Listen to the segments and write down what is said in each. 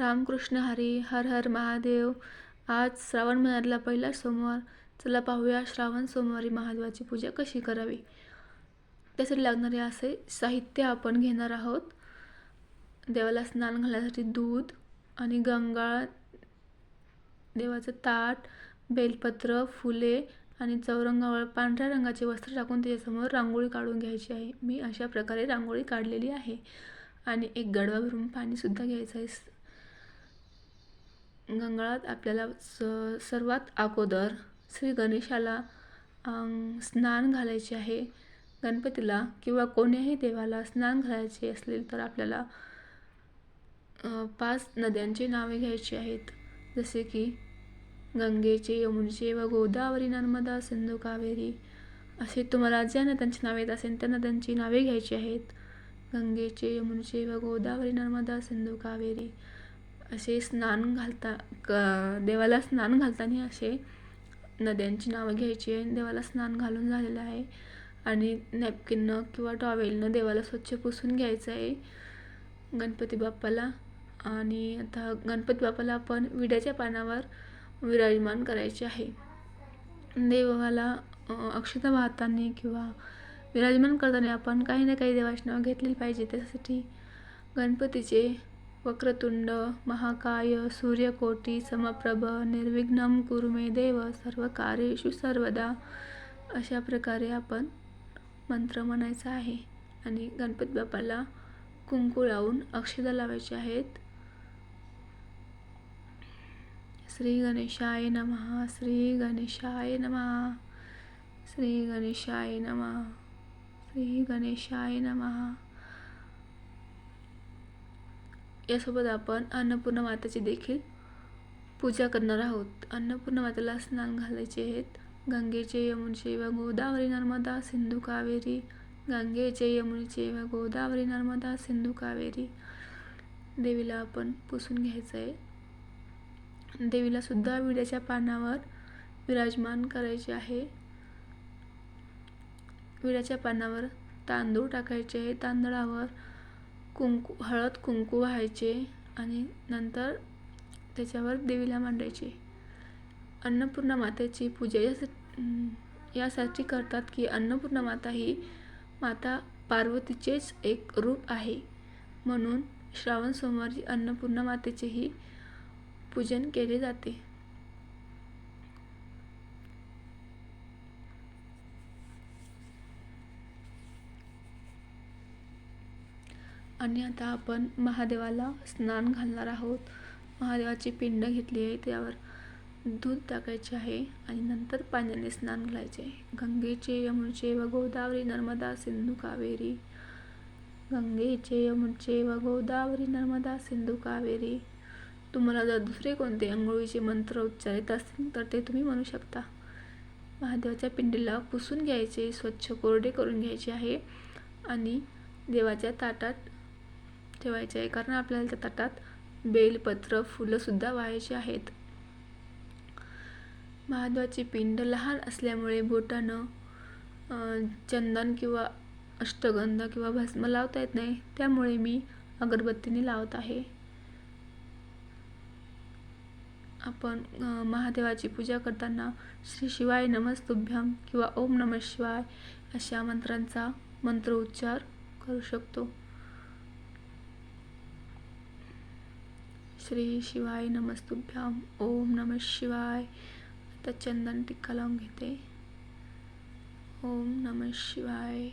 रामकृष्ण हरी हर हर महादेव. आज श्रावण महिन्यातला पहिला सोमवार. चला पाहूया श्रावण सोमवारी महादेवाची पूजा कशी करावी? त्यासाठी लागणारे असे साहित्य आपण घेणार आहोत. देवाला स्नान घालण्यासाठी दूध आणि गंगाळ देवाचं ताट बेलपत्र फुले आणि चौरंगावर पांढऱ्या रंगाचे वस्त्र टाकून त्याच्यासमोर रांगोळी काढून घ्यायची आहे. मी अशा प्रकारे रांगोळी काढलेली आहे. आणि एक गडवा भरून पाणीसुद्धा घ्यायचं आहे. गंगाळात आपल्याला स सर्वात अगोदर श्री गणेशाला स्नान घालायचे आहे. गणपतीला किंवा कोण्याही देवाला स्नान घालायचे असेल तर आपल्याला पाच नद्यांची नावे घ्यायची आहेत. जसे की गंगेचे यमुनेचे व गोदावरी नर्मदा सिंधू कावेरी असे तुम्हाला ज्या नद्यांची नावे येत असेल त्या नद्यांची नावे घ्यायची आहेत. गंगेचे यमुनेचे व गोदावरी नर्मदा सिंधू कावेरी असे स्नान घालता क देवाला स्नान घालताना असे नद्यांची नावं घ्यायची आहे देवाला स्नान घालून झालेलं आहे. आणि नॅपकिननं किंवा टॉवेलनं देवाला स्वच्छ पुसून घ्यायचं आहे. गणपती बाप्पाला. आणि आता गणपती बाप्पाला आपण विड्याच्या पानावर विराजमान करायचे आहे. देवाला अक्षता वाहताना किंवा विराजमान करताना आपण काही ना काही देवाची नावं घेतलेली पाहिजे. त्यासाठी गणपतीचे वक्रतुंड महाकाय सूर्यकोटी समप्रभ निर्विघ्नम कुरुमे देव सर्व कार्येषु सर्वदा. अशा प्रकारे आपण मंत्र म्हणायचा आहे. आणि गणपती बाप्पाला कुंकू लावून अक्षदा लावायचे आहेत. श्री गणेशाय नमः श्री गणेशाय नमः श्री गणेशाय नमः श्री गणेशाय नमः. यासोबत आपण अन्नपूर्णा मातेची देखील पूजा करणार आहोत. अन्नपूर्णा मातेला स्नान घालायचे आहेत. गंगेचे यमुनेचे व गोदावरी नर्मदा सिंधू कावेरी. गंगेचे यमुनेचे व गोदावरी नर्मदा सिंधू कावेरी. देवीला आपण पुसून घ्यायचं आहे देवीला सुद्धा विड्याच्या पानावर विराजमान करायचे आहे. विड्याच्या पानावर तांदूळ टाकायचे आहे. तांदळावर कुंकू हळद कुंकू व्हायचे आणि नंतर त्याच्यावर देवीला मांडायचे. अन्नपूर्णा मातेची पूजा यासाठी यासाठी करतात की अन्नपूर्णा माता ही माता पार्वतीचेच एक रूप आहे. म्हणून श्रावण सोमवारी अन्नपूर्णा मातेचेही पूजन केले जाते. आणि आता आपण महादेवाला स्नान घालणार आहोत. महादेवाची पिंड घेतली आहे त्यावर दूध टाकायचे आहे आणि नंतर पाण्याने स्नान घालायचे. आहे गंगेचे यमुनचे व गोदावरी नर्मदा सिंधू कावेरी. गंगेचे यमुनचे व गोदावरी नर्मदा सिंधू कावेरी. तुम्हाला जर दुसरे कोणते आंघोळीचे मंत्र उच्चारित असतील तर ते तुम्ही म्हणू शकता. महादेवाच्या पिंडीला पुसून घ्यायचे स्वच्छ कोरडे करून घ्यायचे आहे. आणि देवाच्या ताटात ठेवायचे आहे. कारण आपल्याला त्या ताटात बेलपत्र फुलंसुद्धा व्हायची आहेत. महादेवाची पिंड लहान असल्यामुळे बोटानं चंदन किंवा अष्टगंध किंवा भस्म लावता येत नाही. त्यामुळे मी अगरबत्तीने लावत आहे. आपण महादेवाची पूजा करताना श्री शिवाय नमस्तुभ्यम किंवा ओम नम शिवाय अशा मंत्रांचा मंत्र उच्चार करू शकतो. श्री शिवाय नमस्तुभ्याम ओम नम शिवाय. आता चंदन टिक्का लावून घेते. ओम नम शिवाय.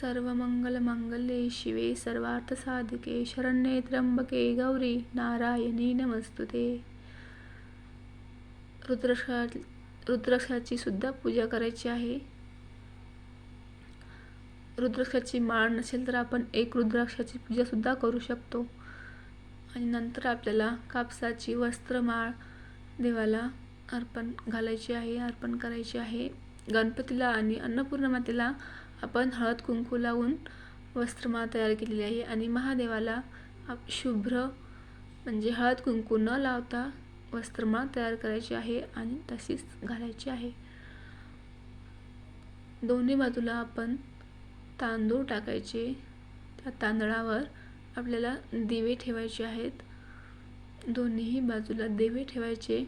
सर्व मंगल मंगले शिवे सर्वार्थ साधके शरण्ये त्र्यंबके गौरी नारायणी नमस्तुते. रुद्रक्षा रुद्राक्षाची सुद्धा पूजा करायची आहे. रुद्राक्षाची माळ नसेल तर आपण एक रुद्राक्षाची पूजा सुद्धा करू शकतो. आणि नंतर आपल्याला कापसाची वस्त्रमाळ देवाला अर्पण घालायची आहे अर्पण करायची आहे. गणपतीला आणि अन्नपूर्णमातेला आपण हळद कुंकू लावून वस्त्रमाळ तयार केलेली आहे आणि महादेवाला शुभ्र म्हणजे हळद कुंकू न लावता वस्त्रमाळ तयार करायची आहे आणि तशीच घालायची आहे. दोन्ही बाजूला आपण तांदूळ टाकायचे. त्या तांदळावर आपल्याला दिवे ठेवायचे आहेत. दोन्हीही बाजूला दिवे ठेवायचे.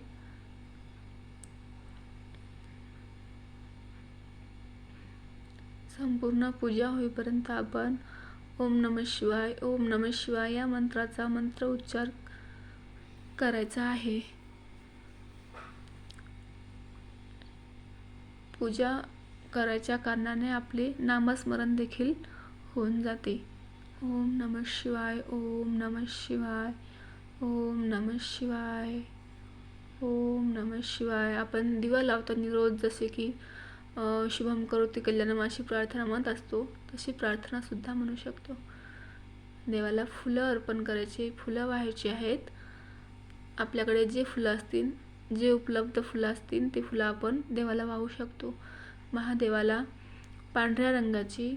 संपूर्ण पूजा होईपर्यंत आपण ओम नम शिवाय ओम नम शिवाय या मंत्राचा मंत्र उच्चार करायचा आहे. पूजा करायच्या कारणाने आपले नामस्मरण देखील होऊन जाते. ओम नमः शिवाय ओम नमः शिवाय ओम नमः शिवाय ओम नमः शिवाय. आपण दिवा लावताना रोज जसे की शुभम करोती कल्याणम अशी प्रार्थना म्हणत असतो तशी प्रार्थनासुद्धा म्हणू शकतो. देवाला फुलं अर्पण करायची फुलं व्हायची आहेत. आपल्याकडे जे फुलं असतील जे उपलब्ध फुलं असतील ते फुलं आपण देवाला वाहू शकतो. महादेवाला पांढऱ्या रंगाची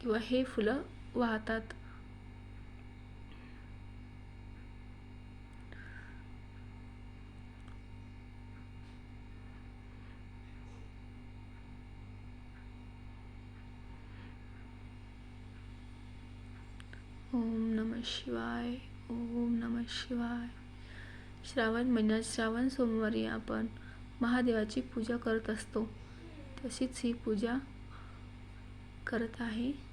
किंवा हे फुलं वाहतात. ओम नम शिवाय ओम नम शिवाय. श्रावण महिन्यात श्रावण सोमवारी आपण महादेवाची पूजा करत असतो. तशीच ही पूजा करत आहे.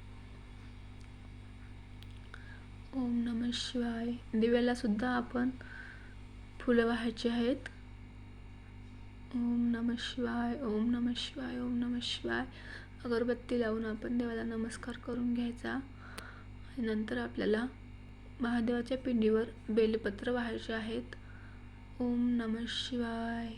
ओम नम शिवाय. दिव्याला सुद्धा आपण फुलं वाहायची आहेत. ओम नम शिवाय ओम नम शिवाय ओम नम शिवाय. अगरबत्ती लावून आपण देवाला नमस्कार करून घ्यायचा. नंतर आपल्याला महादेवाच्या पिंडीवर बेलपत्र व्हायचे आहेत. ओम नम शिवाय.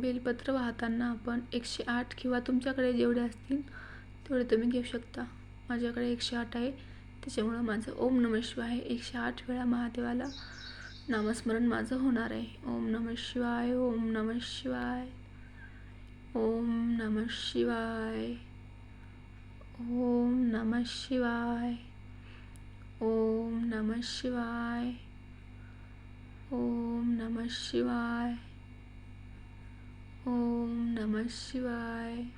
बेलपत्र वाहताना आपण एकशे आठ किंवा तुमच्याकडे जेवढे असतील तेवढे तुम्ही घेऊ शकता. माझ्याकडे एकशे आठ आहे. त्याच्यामुळं माझं ओम नम शिवाय एकशे आठ वेळा महादेवाला नामस्मरण माझं होणार आहे. ओम नम शिवाय ओम नम शिवाय ओम नम शिवाय ओम नम शिवाय ओम नम शिवाय ओम नम शिवाय ओम नम शिवाय।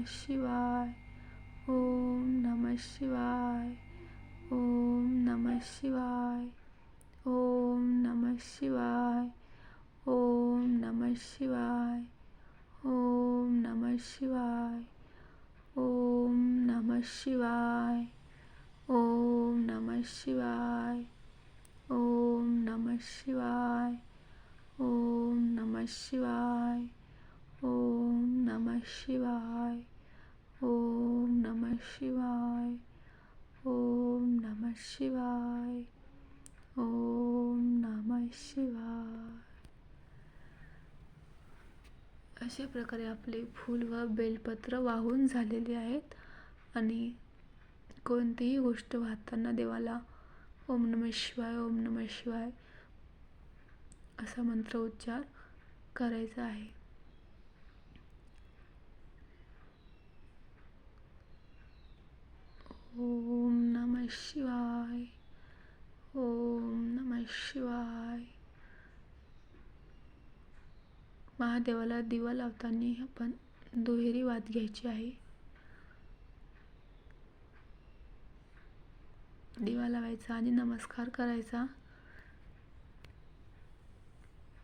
ओम नमः शिवाय ओम नमः शिवाय ओम नमः शिवाय ओम नमः शिवाय ओम नमः शिवाय ओम नमः शिवाय ओम नमः शिवाय ओम नमः शिवाय ओम नमः शिवाय ओम नमः शिवाय ओम नमः शिवाय। ओम नमः शिवाय। ओम नमः शिवाय। ओम नमः शिवाय। अशा प्रकारे आपले फूल व बेलपत्र वाहून झालेले आहेत आणि कोणतीही गोष्ट वाहताना देवाला ओम नमः शिवाय ओम नमः शिवाय असा मंत्र उच्चार करायचा आहे. ओम नमः शिवाय ओम नमः शिवाय महादेवाला दिवा लावताना आपण दुहेरी वाद घ्यायची आहे. दिवा लावायचा आणि नमस्कार करायचा.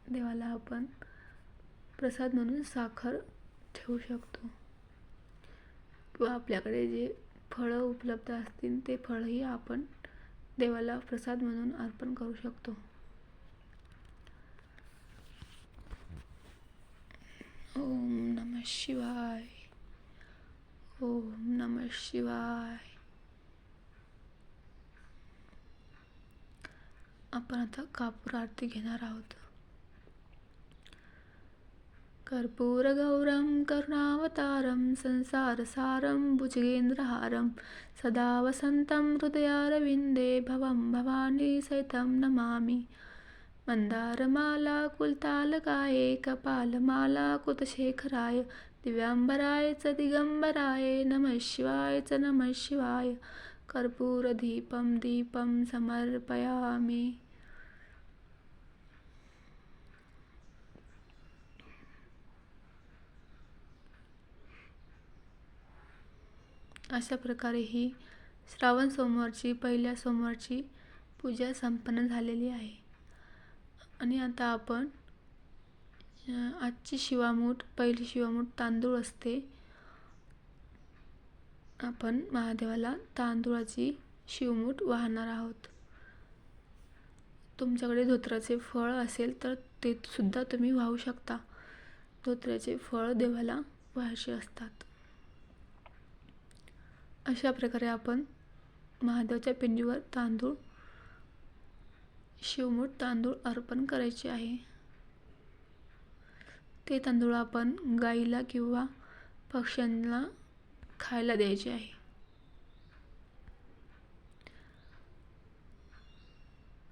देवाला आपण प्रसाद म्हणून साखर ठेवू शकतो. किंवा आपल्याकडे जे फळं उपलब्ध असतील ते फळंही आपण देवाला प्रसाद म्हणून अर्पण करू शकतो. ओम नमः शिवाय ओम नमः शिवाय. आपण आता कापूर आरती घेणार आहोत. कर्पूरगौरं करुणावतारं संसारसारं भुजगेन्द्रहारं सदा वसन्तं हृदयारविन्दे भवं भवानी सहितं नमामि। मन्दारमाला कुलतालकाये कपालमाला कुतशेखराय दिव्याम्बराय च दिगम्बराय नमः शिवाय च नमः शिवाय। कर्पूरदीपं दीपं समर्पयामि। अशा प्रकारे ही श्रावण सोमवारची पहिल्या सोमवारची पूजा संपन्न झालेली आहे. आणि आता आपण आजची शिवामूठ पहिली शिवामूठ तांदूळ असते. आपण महादेवाला तांदूळाची शिवमूठ वाहणार आहोत. तुमच्याकडे धोत्राचे फळ असेल तर ते सुद्धा तुम्ही वाहू शकता. धोत्र्याचे फळ देवाला व्हायचे असतात. अशा प्रकारे आपण महादेवाच्या पिंडीवर तांदूळ शिवमूठ तांदूळ अर्पण करायचे आहे. ते तांदूळ आपण गाईला किंवा पक्ष्यांना खायला द्यायचे आहे.